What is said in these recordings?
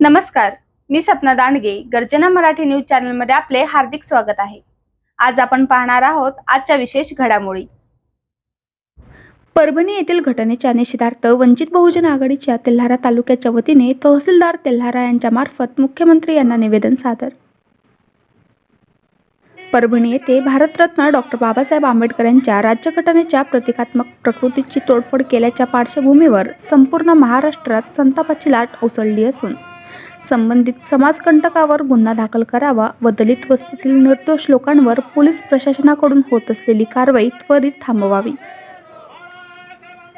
नमस्कार मी सपना दांडगे गर्जना मराठी न्यूज चॅनलमध्ये आपले हार्दिक स्वागत आहे. आज आपण पाहणार आहोत आजच्या विशेष घडामोडी. परभणी येथील घटनेच्या निषेधार्थ वंचित बहुजन आघाडीच्या तेल्हारा तालुक्याच्या वतीने तहसीलदार तेल्हारा यांच्या मार्फत मुख्यमंत्री यांना निवेदन सादर. परभणी येथे भारतरत्न डॉक्टर बाबासाहेब आंबेडकर यांच्या राज्यघटनेच्या प्रतिकात्मक प्रकृतीची तोडफोड केल्याच्या पार्श्वभूमीवर संपूर्ण महाराष्ट्रात संतापाची लाट उसळली असून संबंधित समाजकंटकावर गुन्हा दाखल करावा व दलित वस्तीतील निर्दोष लोकांवर पोलीस प्रशासनाकडून होत असलेली कारवाई त्वरित थांबवावी.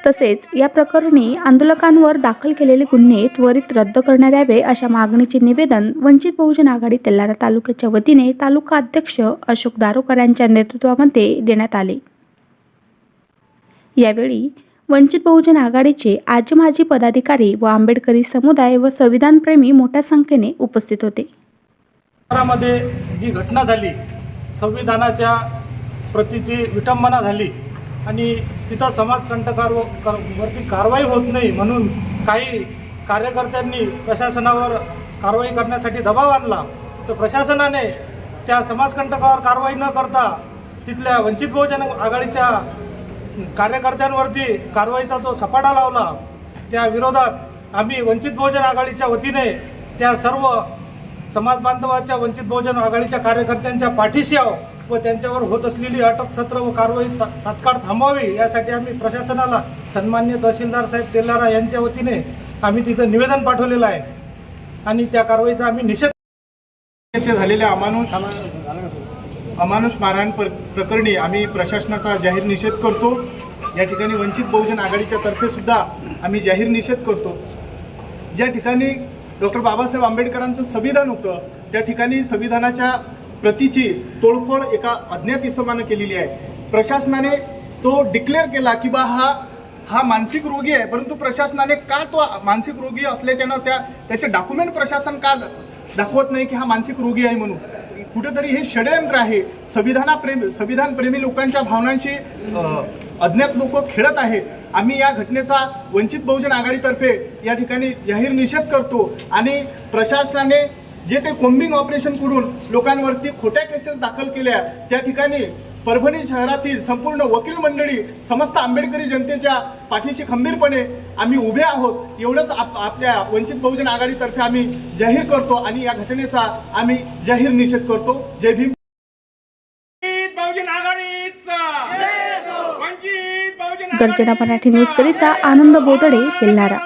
तसेच या प्रकरणी आंदोलकांवर दाखल केलेले गुन्हे त्वरित रद्द करण्यात यावे अशा मागणीचे निवेदन वंचित बहुजन आघाडी तेल्हारा तालुक्याच्या वतीने तालुका अध्यक्ष अशोक दारोकर यांच्या नेतृत्वामध्ये देण्यात आले. यावेळी वंचित बहुजन आघाडीचे आजी माजी पदाधिकारी व आंबेडकरी समुदाय व संविधानप्रेमी मोठ्या संख्येने उपस्थित होते. मध्ये जी घटना झाली संविधानाच्या प्रतीची विटंबना झाली आणि तिथं समाजकंटकार कर- वरती कारवाई होत नाही म्हणून काही कार्यकर्त्यांनी प्रशासनावर कारवाई करण्यासाठी दबाव आणला तर प्रशासनाने त्या समाजकंटकावर कारवाई न करता तिथल्या वंचित बहुजन आघाडीच्या कार्यकर्त्यांवरती कारवाईचा जो सपाटा लावला त्या विरोधात आम्ही वंचित बहुजन आघाडीच्या वतीने त्या सर्व समाज बांधवाच्या वंचित बहुजन आघाडीच्या कार्यकर्त्यांच्या पाठीशी आहो व त्यांच्यावर होत असलेली अटक सत्र व कारवाई ता तात्काळ थांबवावी यासाठी आम्ही प्रशासनाला सन्मान्य तहसीलदार साहेब तेलारा यांच्या वतीने आम्ही तिथं निवेदन पाठवलेलं आहे. आणि त्या कारवाईचा आम्ही निषेध झालेल्या अमानुष अमानुष मारहाण प्र प्रकरणी आम्ही प्रशासनाचा जाहीर निषेध करतो. या ठिकाणी वंचित बहुजन आघाडीच्या तर्फेसुद्धा आम्ही जाहीर निषेध करतो. ज्या ठिकाणी डॉक्टर बाबासाहेब आंबेडकरांचं संविधान होतं त्या ठिकाणी संविधानाच्या प्रतीची तोडफोड एका अज्ञात इसमानं केलेली आहे. प्रशासनाने तो डिक्लेअर केला की बा हा हा मानसिक रोगी आहे परंतु प्रशासनाने का तो मानसिक रोगी असल्याच्यानं त्या त्याचे डॉक्युमेंट प्रशासन का दाखवत नाही की हा मानसिक रोगी आहे म्हणून? कुठेतरी हे षडयंत्र आहे. संविधानाप्रेम संविधानप्रेमी लोकांच्या भावनांशी अज्ञात लोक खेळत आहे आम्ही या घटनेचा वंचित बहुजन आघाडीतर्फे या ठिकाणी जाहीर निषेध करतो आणि प्रशासनाने जे काही कोम्बिंग ऑपरेशन करून लोकांवरती खोट्या केसेस दाखल केल्या त्या ठिकाणी परभणी शहरातील संपूर्ण वकील मंडळी समस्त आंबेडकरी जनतेच्या पाठीशी खंबीरपणे आम्ही उभे आहोत. एवढंच आप आपल्या वंचित बहुजन आघाडीतर्फे आम्ही जाहीर करतो आणि या घटनेचा आम्ही जाहीर निषेध करतो. जय भीम. वंचित बहुजन आघाडीचा. वंचित बहुजन गर्जना मराठी न्यूज करिता आनंद बोदडे तेल्हारा.